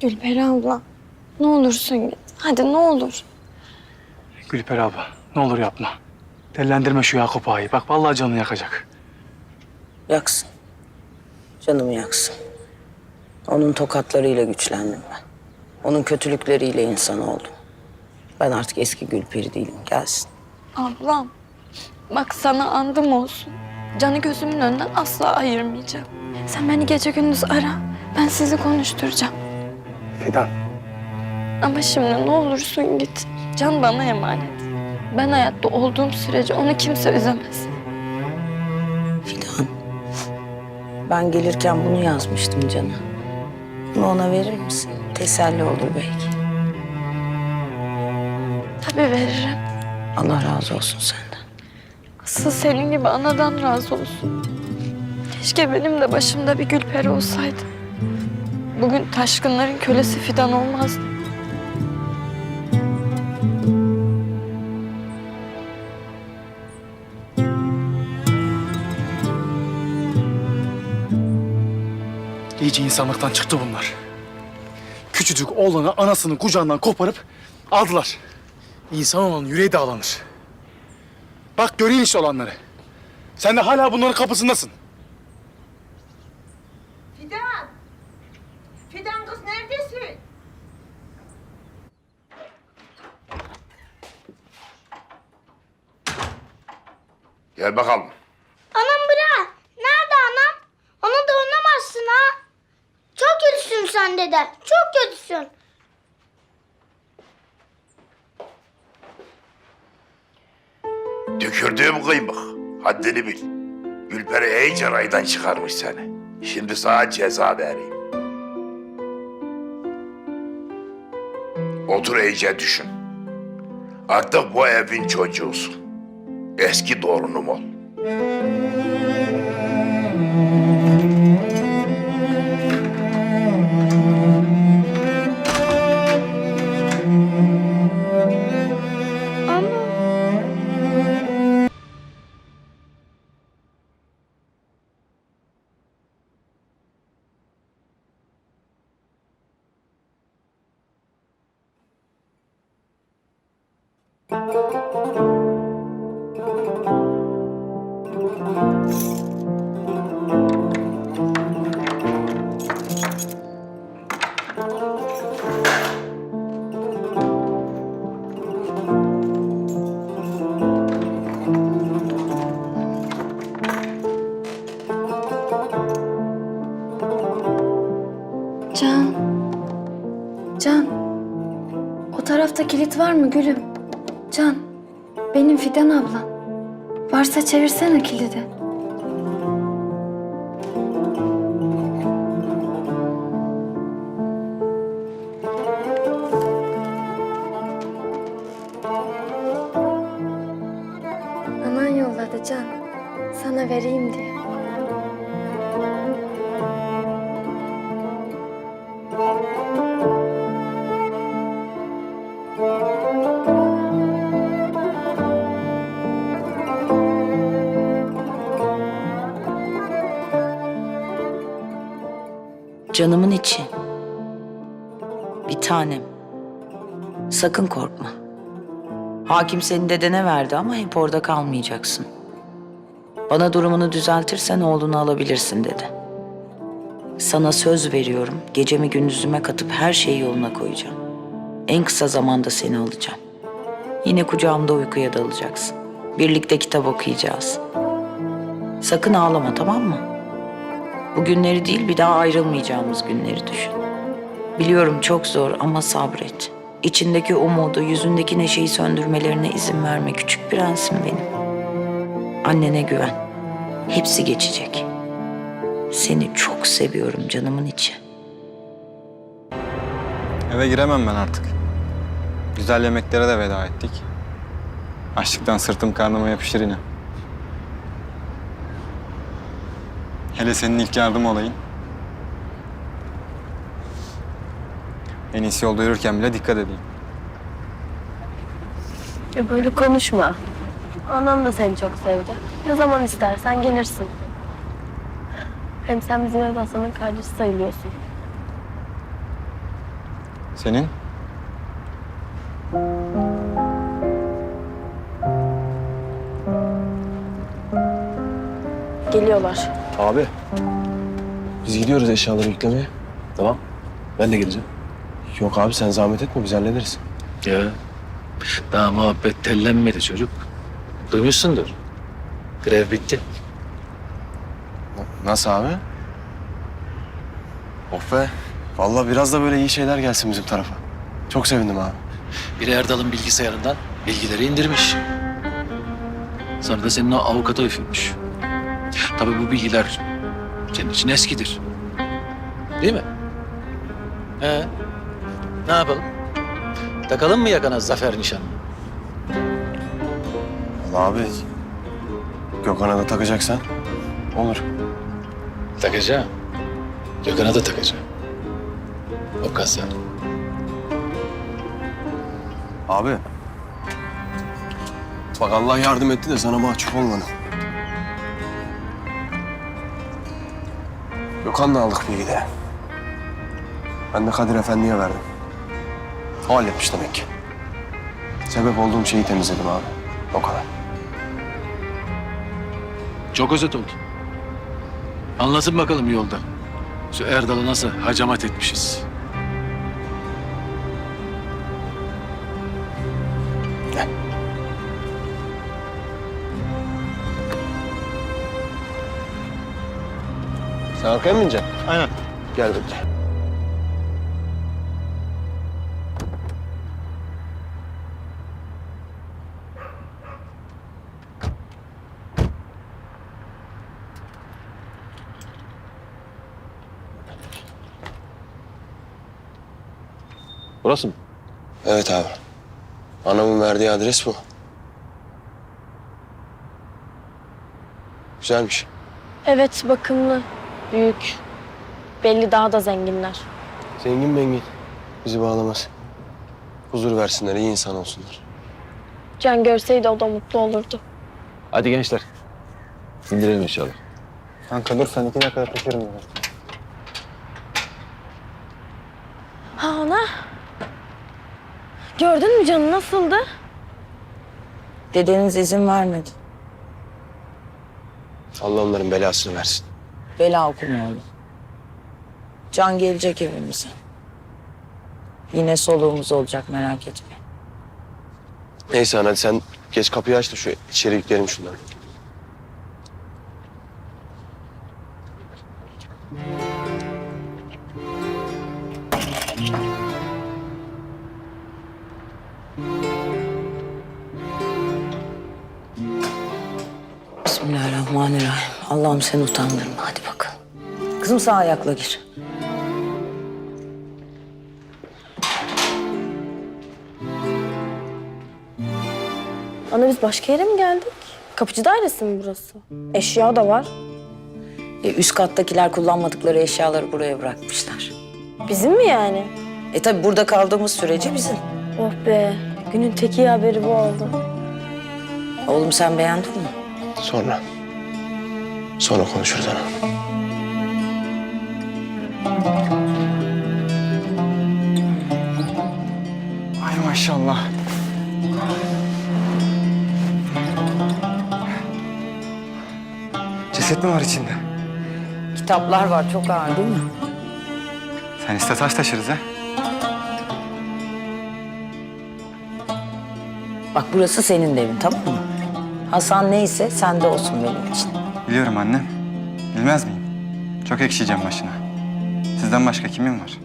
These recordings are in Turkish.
Gülperi abla. Ne olursun git. Hadi ne olur. Gülper abla ne olur yapma. Dellendirme şu Yakup ağayı. Bak vallahi canını yakacak. Yaksın. Canımı yaksın. Onun tokatlarıyla güçlendim ben. Onun kötülükleriyle insan oldum. Ben artık eski Gülperi değilim. Gelsin. Ablam. Bak sana andım olsun. Canı gözümün önünden asla ayırmayacağım. Sen beni gece gündüz ara. Ben sizi konuşturacağım. Fidan. Ama şimdi ne olursun git. Can bana emanet. Ben hayatta olduğum sürece onu kimse üzemez. Fidan. Ben gelirken bunu yazmıştım cana. Bunu ona verir misin? Teselli olur belki. Tabii veririm. Allah razı olsun senden. Asıl senin gibi anadan razı olsun. Keşke benim de başımda bir Gülperi olsaydı. Bugün taşkınların kölesi fidan olmazdı. İyice insanlıktan çıktı bunlar. Küçücük oğlanı anasının kucağından koparıp aldılar. İnsan olan yüreği dağlanır. Bak göreyim işte olanları. Sen de hala bunların kapısındasın. Fidan! Fidan kız neredesin? Gel bakalım. Anam bırak. Nerede anam? Onu da oynamazsın ha. Çok kötüsün sen dede. Çok kötüsün. Tükürdüğüm kıymık. Haddini bil. Gülperi iyice raydan çıkarmış seni. Şimdi sana ceza vereyim. Otur iyice düşün. Artık bu evin çocuğusun. Eski torunum ol. Can. Can. O tarafta kilit var mı gülüm? Can. Benim Fidan ablam. Varsa çevirsene kilidi. Canımın içi. Bir tanem. Sakın korkma. Hakim seni dedene verdi ama hep orada kalmayacaksın. Bana durumunu düzeltirsen oğlunu alabilirsin dedi. Sana söz veriyorum. Gecemi gündüzüme katıp her şeyi yoluna koyacağım. En kısa zamanda seni alacağım. Yine kucağımda uykuya dalacaksın. Birlikte kitap okuyacağız. Sakın ağlama tamam mı? Bu günleri değil bir daha ayrılmayacağımız günleri düşün. Biliyorum çok zor ama sabret. İçindeki umudu, yüzündeki neşeyi söndürmelerine izin verme küçük prensim benim. Annene güven. Hepsi geçecek. Seni çok seviyorum canımın içi. Eve giremem ben artık. Güzel yemeklere de veda ettik. Açlıktan sırtım karnıma yapışır yine. Hele senin ilk yardım olayın. En iyisi yolda yürürken bile dikkat edeyim. Ya böyle konuşma. Anam da seni çok sevdi. Ne zaman istersen gelirsin. Hem sen bizim evde Hasan'ın kardeşi sayılıyorsun. Senin? Geliyorlar. Abi. Biz gidiyoruz eşyaları yüklemeye. Tamam. Ben de geleceğim. Yok abi sen zahmet etme biz hallederiz. Ya daha muhabbet tellenmedi çocuk. Duymuşsundur. Grev bitti. Nasıl abi? Of be. Vallahi biraz da böyle iyi şeyler gelsin bizim tarafa. Çok sevindim abi. Biri Erdal'ın bilgisayarından bilgileri indirmiş. Sonra da senin o avukata üfürmüş. Tabii bu bilgiler senin için eskidir. Değil mi? He. Ne yapalım? Takalım mı yakana zafer nişanı? Vallahi abi. Gökhan'a da takacaksan olur. Takacağım. Gökhan'a da takacağım. O kadar. Abi. Bak Allah yardım etti de sana mahcup olmadım. Gökhan'la aldık bilgileri. Ben de Kadir Efendi'ye verdim. O halletmiş demek ki. Sebep olduğum şeyi temizledim abi. O kadar. Çok özet oldu. Anlatın bakalım yolda. Şu Erdal'ı nasıl hacamat etmişiz. Sen arkaya mı bineceksin? Aynen. Gel bekle. Burası mı? Evet abi. Anamın verdiği adres bu. Güzelmiş. Evet bakımlı. Büyük. Belli daha da zenginler. Zengin mengin. Bizi bağlamaz. Huzur versinler, iyi insan olsunlar. Can görseydi o da mutlu olurdu. Hadi gençler. İndirelim inşallah. Kanka dur sen iki dakikada taşırım ben. Ha ana. Gördün mü canım nasıldı? Dedeniz izin vermedi. Allah onların belasını versin. Bela okuma oğlum. Can gelecek evimize. Yine soluğumuz olacak merak etme. Neyse hadi sen geç kapıyı aç da şu içeri yükleyelim şunları. Allah'ım seni utandırma. Hadi bakalım. Kızım sağ ayakla gir. Ana biz başka yere mi geldik? Kapıcı dairesi mi burası? Eşya da var. E, üst kattakiler kullanmadıkları eşyaları buraya bırakmışlar. Bizim mi yani? E tabi burada kaldığımız sürece bizim. Oh be. Günün tek iyi haberi bu oldu. Oğlum sen beğendin mi? Sonra. Sonra konuşuruz ana. Ay maşallah. Ceset mi var içinde? Kitaplar var çok ağır değil mi? Sen iste taş taşırız ha. Bak burası senin de evin tamam mı? Hasan neyse sende olsun benim için. Biliyorum annem. Bilmez miyim? Çok ekşiyeceğim başına. Sizden başka kimin var?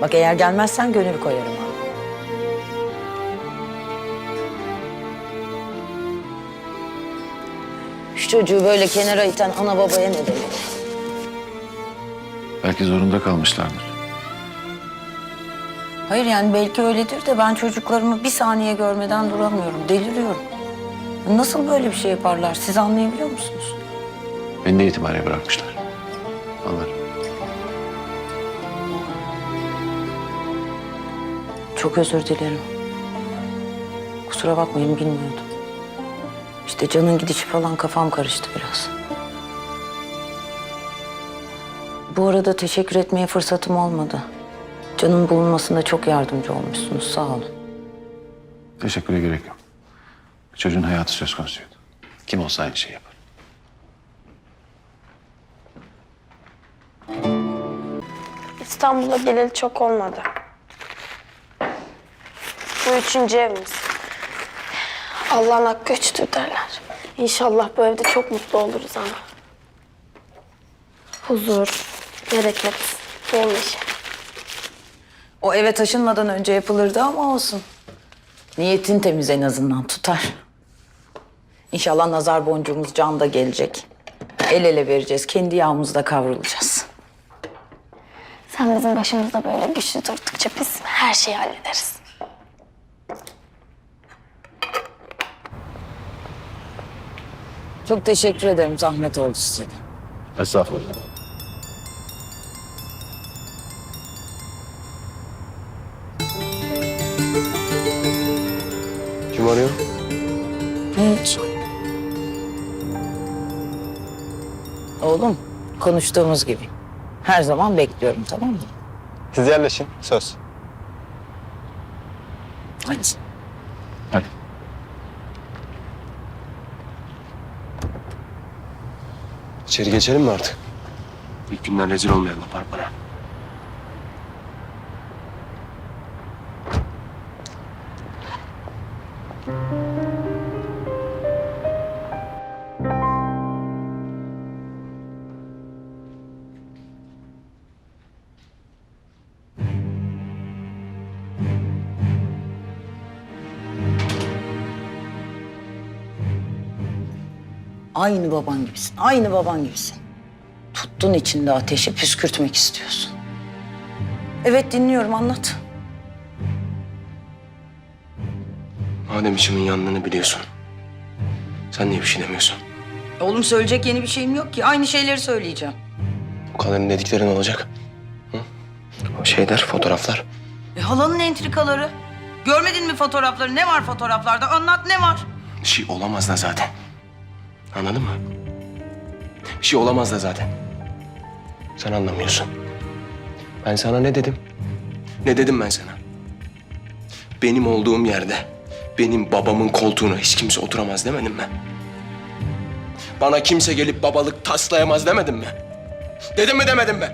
Bak eğer gelmezsen gönül koyarım ha. Şu çocuğu böyle kenara iten ana babaya ne demek? Belki zorunda kalmışlardır. Hayır yani belki öyledir de ben çocuklarımı bir saniye görmeden duramıyorum. Deliriyorum. Nasıl böyle bir şey yaparlar? Siz anlayabiliyor musunuz? Beni de yetimhaneye bırakmışlar. Anlarım. Çok özür dilerim. Kusura bakmayın bilmiyordum. İşte canın gidişi falan kafam karıştı biraz. Bu arada teşekkür etmeye fırsatım olmadı. Canın bulunmasında çok yardımcı olmuşsunuz. Sağ olun. Teşekküre gerek yok. Çocuğun hayatı söz konusuydu. Kim olsa aynı şeyi yapar. İstanbul'a geleli çok olmadı. Bu üçüncü evimiz. Allah'ın hakkı üçtür derler. İnşallah bu evde çok mutlu oluruz ama. Huzur, bereket, bol neşe. O eve taşınmadan önce yapılırdı ama olsun. Niyetin temiz en azından tutar. İnşallah nazar boncuğumuz can da gelecek. El ele vereceğiz. Kendi yağımızda kavrulacağız. Sen bizim başımızda böyle güçlü durdukça biz her şeyi hallederiz. Çok teşekkür ederim. Zahmet oldu size de. Estağfurullah. Konuştuğumuz gibi. Her zaman bekliyorum, tamam mı? Siz yerleşin. Söz. Hadi. Hadi. İçeri geçelim mi artık? İlk günden rezil olmayalım Barbara. Aynı baban gibisin, aynı baban gibisin. Tuttun içinde ateşi, püskürtmek istiyorsun. Evet, dinliyorum, anlat. Madem içimin yandığını biliyorsun. Sen niye bir şey demiyorsun? Oğlum söyleyecek yeni bir şeyim yok ki. Aynı şeyleri söyleyeceğim. O kadarın dediklerin olacak. Hı? O şeyler, fotoğraflar. E, halanın entrikaları. Görmedin mi fotoğrafları? Ne var fotoğraflarda? Anlat ne var? Bir şey olamaz da zaten. Anladın mı? Bir şey olamaz da zaten. Sen anlamıyorsun. Ben sana ne dedim? Ne dedim ben sana? Benim olduğum yerde benim babamın koltuğuna hiç kimse oturamaz demedim mi? Bana kimse gelip babalık taslayamaz demedim mi? Dedim mi demedim mi?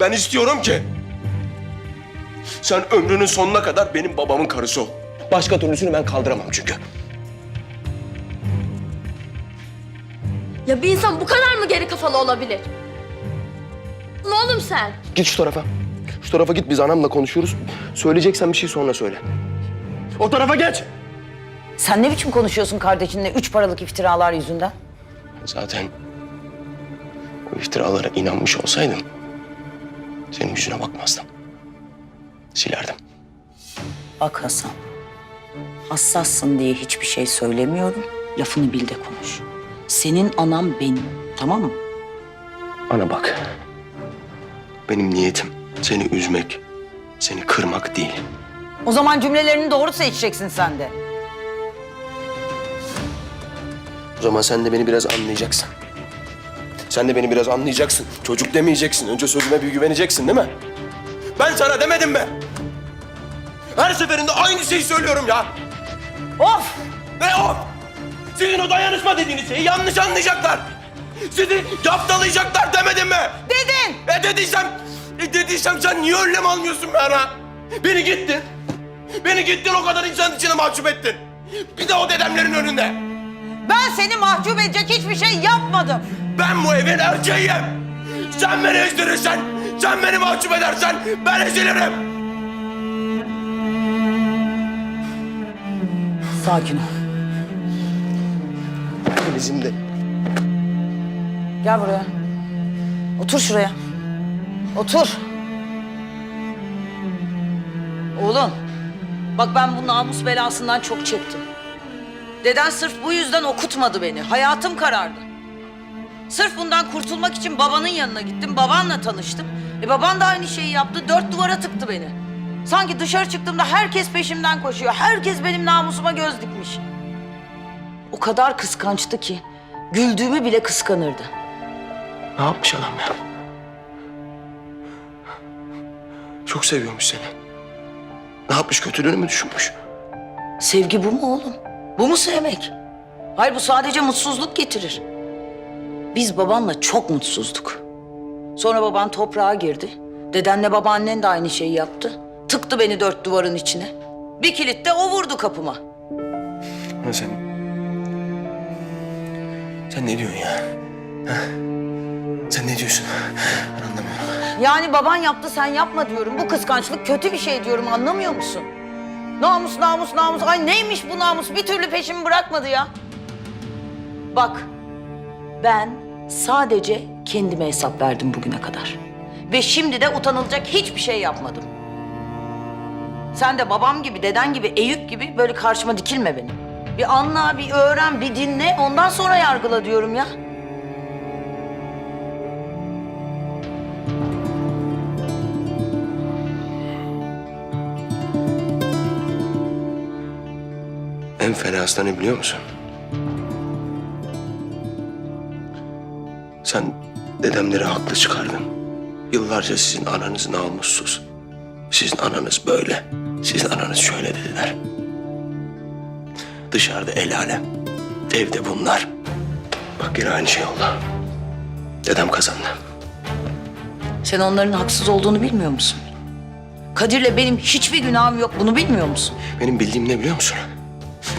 Ben istiyorum ki sen ömrünün sonuna kadar benim babamın karısı ol. Başka türlüsünü ben kaldıramam çünkü. Ya bir insan bu kadar mı geri kafalı olabilir? Ne oğlum sen? Git şu tarafa. Şu tarafa git biz anamla konuşuyoruz. Söyleyeceksen bir şey sonra söyle. O tarafa geç. Sen ne biçim konuşuyorsun kardeşinle üç paralık iftiralar yüzünden? Zaten o iftiralara inanmış olsaydım senin yüzüne bakmazdım. Silerdim. Bak Hasan, hassassın diye hiçbir şey söylemiyorum. Lafını bil de konuş. Senin anam benim, tamam mı? Ana bak. Benim niyetim seni üzmek, seni kırmak değil. O zaman cümlelerini doğru seçeceksin sen de. O zaman sen de beni biraz anlayacaksın. Sen de beni biraz anlayacaksın. Çocuk demeyeceksin. Önce sözüme bir güveneceksin değil mi? Ben sana demedim mi? Her seferinde aynı şeyi söylüyorum ya. Of! Ne o? Sizin o dayanışma dediğiniz şeyi yanlış anlayacaklar. Sizi yaptalayacaklar demedim mi? Dedin! E dediysem, e dediysem sen niye önlem almıyorsun bana? Beni gittin. Beni gittin o kadar insanın içine mahcup ettin. Bir de o dedemlerin önünde. Ben seni mahcup edecek hiçbir şey yapmadım. Ben bu evin erkeğiyim. Sen beni ezdirirsen, sen beni mahcup edersen ben ezilirim. Sakin ol. Bizim Gel buraya. Otur şuraya. Otur. Oğlum, bak ben bu namus belasından çok çektim. Deden sırf bu yüzden okutmadı beni. Hayatım karardı. Sırf bundan kurtulmak için babanın yanına gittim. Babanla tanıştım. E baban da aynı şeyi yaptı. Dört duvara tıktı beni. Sanki dışarı çıktığımda herkes peşimden koşuyor. Herkes benim namusuma göz dikmiş. O kadar kıskançtı ki güldüğümü bile kıskanırdı. Ne yapmış adam ya? Çok seviyormuş seni. Ne yapmış kötülüğünü mü düşünmüş? Sevgi bu mu oğlum? Bu mu sevmek? Hayır bu sadece mutsuzluk getirir. Biz babanla çok mutsuzduk. Sonra baban toprağa girdi. Dedenle babaannen de aynı şeyi yaptı. Tıktı beni dört duvarın içine. Bir kilit de o vurdu kapıma. Ha sen... Sen ne diyorsun ya? Ha? Sen ne diyorsun? Ben anlamıyorum. Yani baban yaptı sen yapma diyorum. Bu kıskançlık kötü bir şey diyorum anlamıyor musun? Namus namus namus. Ay neymiş bu namus? Bir türlü peşimi bırakmadı ya. Bak ben sadece kendime hesap verdim bugüne kadar. Ve şimdi de utanılacak hiçbir şey yapmadım. Sen de babam gibi, deden gibi, Eyüp gibi böyle karşıma dikilme benim. Bir anla, bir öğren, bir dinle. Ondan sonra yargıla diyorum ya. En fenası ne biliyor musun? Sen dedemleri haklı çıkardın. Yıllarca sizin ananız namussuz. Sizin ananız böyle, sizin ananız şöyle dediler. Dışarıda el alem, evde bunlar. Bak yine aynı şey oldu. Dedem kazandı. Sen onların haksız olduğunu bilmiyor musun? Kadir'le benim hiçbir günahım yok. Bunu bilmiyor musun? Benim bildiğim ne biliyor musun?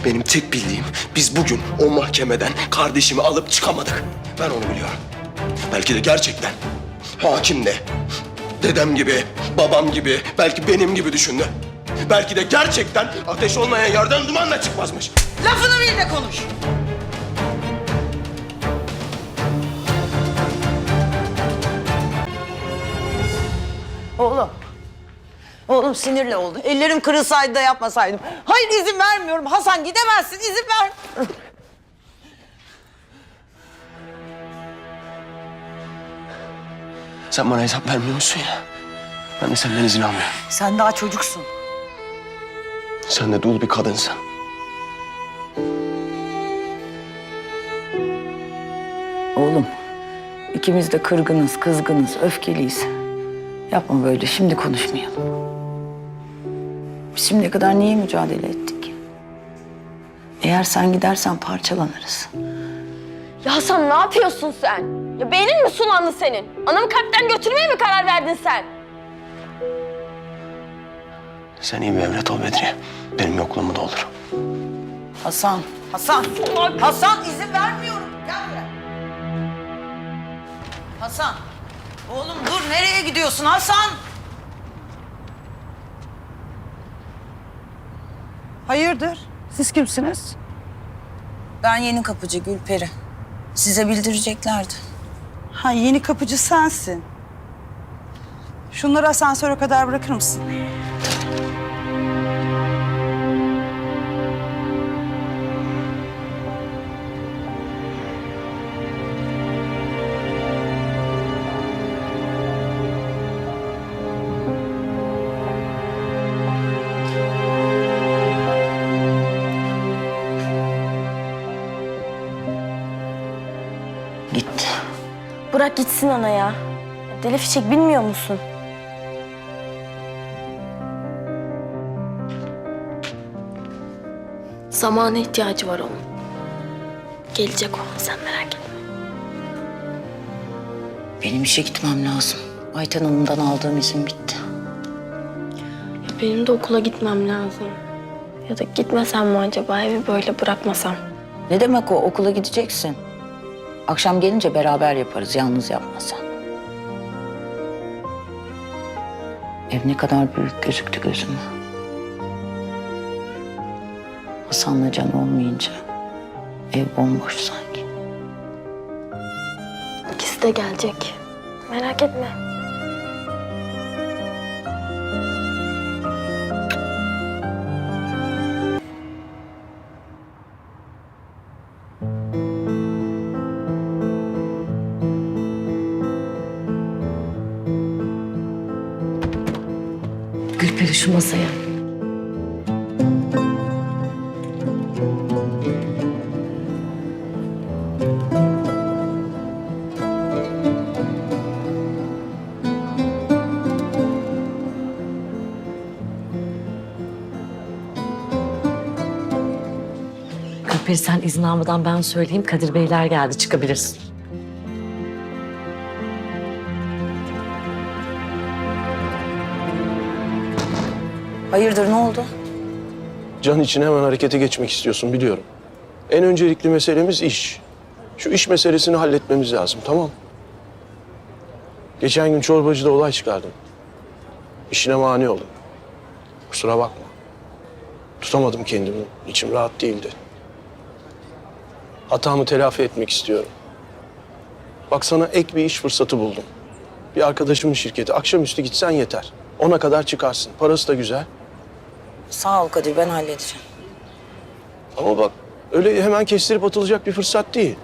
Benim tek bildiğim biz bugün o mahkemeden kardeşimi alıp çıkamadık. Ben onu biliyorum. Belki de gerçekten hakim de dedem gibi, babam gibi, belki benim gibi düşündü. Belki de gerçekten ateş olmayan yerden dumanla çıkmazmış. Lafını bil de konuş. Oğlum. Oğlum sinirli oldu. Ellerim kırılsaydı da yapmasaydım. Hayır izin vermiyorum. Hasan gidemezsin. izin ver. Sen bana hesap vermiyor musun ya? Ben de senden izin almıyorum. Sen daha çocuksun. Sen de dul bir kadınsın. Oğlum. ikimiz de kırgınız, kızgınız, öfkeliyiz. Yapma böyle. Şimdi konuşmayalım. Biz şimdiye kadar niye mücadele ettik? Eğer sen gidersen parçalanırız. Ya Hasan ne yapıyorsun sen? Ya beynin mi sulandı senin? Anamı kalpten götürmeye mi karar verdin sen? Sen iyi bir evlat ol Bedriye. Benim yokluğumu doldur. Hasan, Hasan, Hasan izin vermiyorum. Gel buraya. Hasan, oğlum dur nereye gidiyorsun Hasan? Hayırdır? Siz kimsiniz? Ben yeni kapıcı Gülperi. Size bildireceklerdi. Ha yeni kapıcı sensin. Şunları asansöre kadar bırakır mısın? Bırak gitsin ana ya. Deli fişek bilmiyor musun? Zamana ihtiyacı var onun. Gelecek o sen merak etme. Benim işe gitmem lazım. Ayten Hanım'dan aldığım izin bitti. Ya benim de okula gitmem lazım. Ya da gitmesem mi acaba evi böyle bırakmasam? Ne demek o? Okula gideceksin. Akşam gelince beraber yaparız. Yalnız yapmasan. Ev ne kadar büyük gözüktü gözüme. Hasan'la Can olmayınca ev bomboş sanki. İkisi de gelecek. Merak etme. Hadi şu masaya. Gülperi sen izin almadan ben söyleyeyim. Kadir Beyler geldi çıkabilirsin. Hayırdır ne oldu? Can için hemen harekete geçmek istiyorsun biliyorum. En öncelikli meselemiz iş. Şu iş meselesini halletmemiz lazım tamam Geçen gün çorbacıda olay çıkardım. İşine mani oldum. Kusura bakma. Tutamadım kendimi. İçim rahat değildi. Hatamı telafi etmek istiyorum. Bak sana ek bir iş fırsatı buldum. Bir arkadaşımın şirketi. Akşamüstü gitsen yeter. Ona kadar çıkarsın. Parası da güzel. Sağ ol Kadir ben halledeceğim. Ama bak öyle hemen kestirip atılacak bir fırsat değil.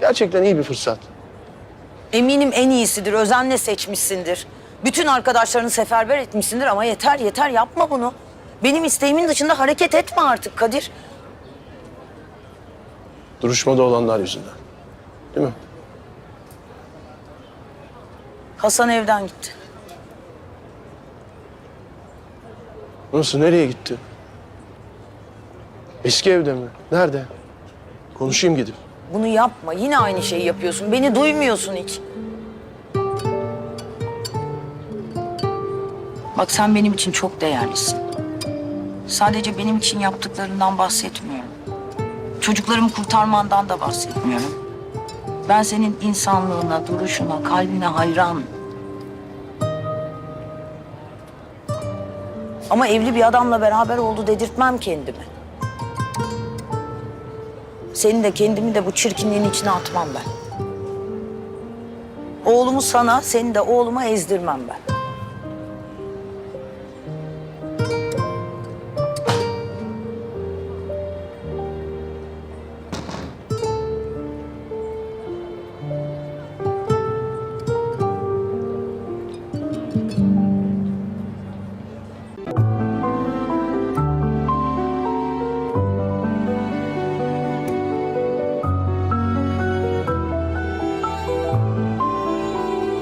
Gerçekten iyi bir fırsat. Eminim en iyisidir. Özenle seçmişsindir. Bütün arkadaşlarını seferber etmişsindir ama yeter yeter yapma bunu. Benim isteğimin dışında hareket etme artık Kadir. Duruşmada olanlar yüzünden. Değil mi? Hasan evden gitti. Nasıl? Nereye gitti? Eski evde mi? Nerede? Konuşayım gidip. Bunu yapma. Yine aynı şeyi yapıyorsun. Beni duymuyorsun hiç. Bak sen benim için çok değerlisin. Sadece benim için yaptıklarından bahsetmiyorum. Çocuklarımı kurtarmandan da bahsetmiyorum. Ben senin insanlığına, duruşuna, kalbine hayran. Ama evli bir adamla beraber oldu dedirtmem kendime. Seni de kendimi de bu çirkinliğin içine atmam ben. Oğlumu sana, seni de oğluma ezdirmem ben.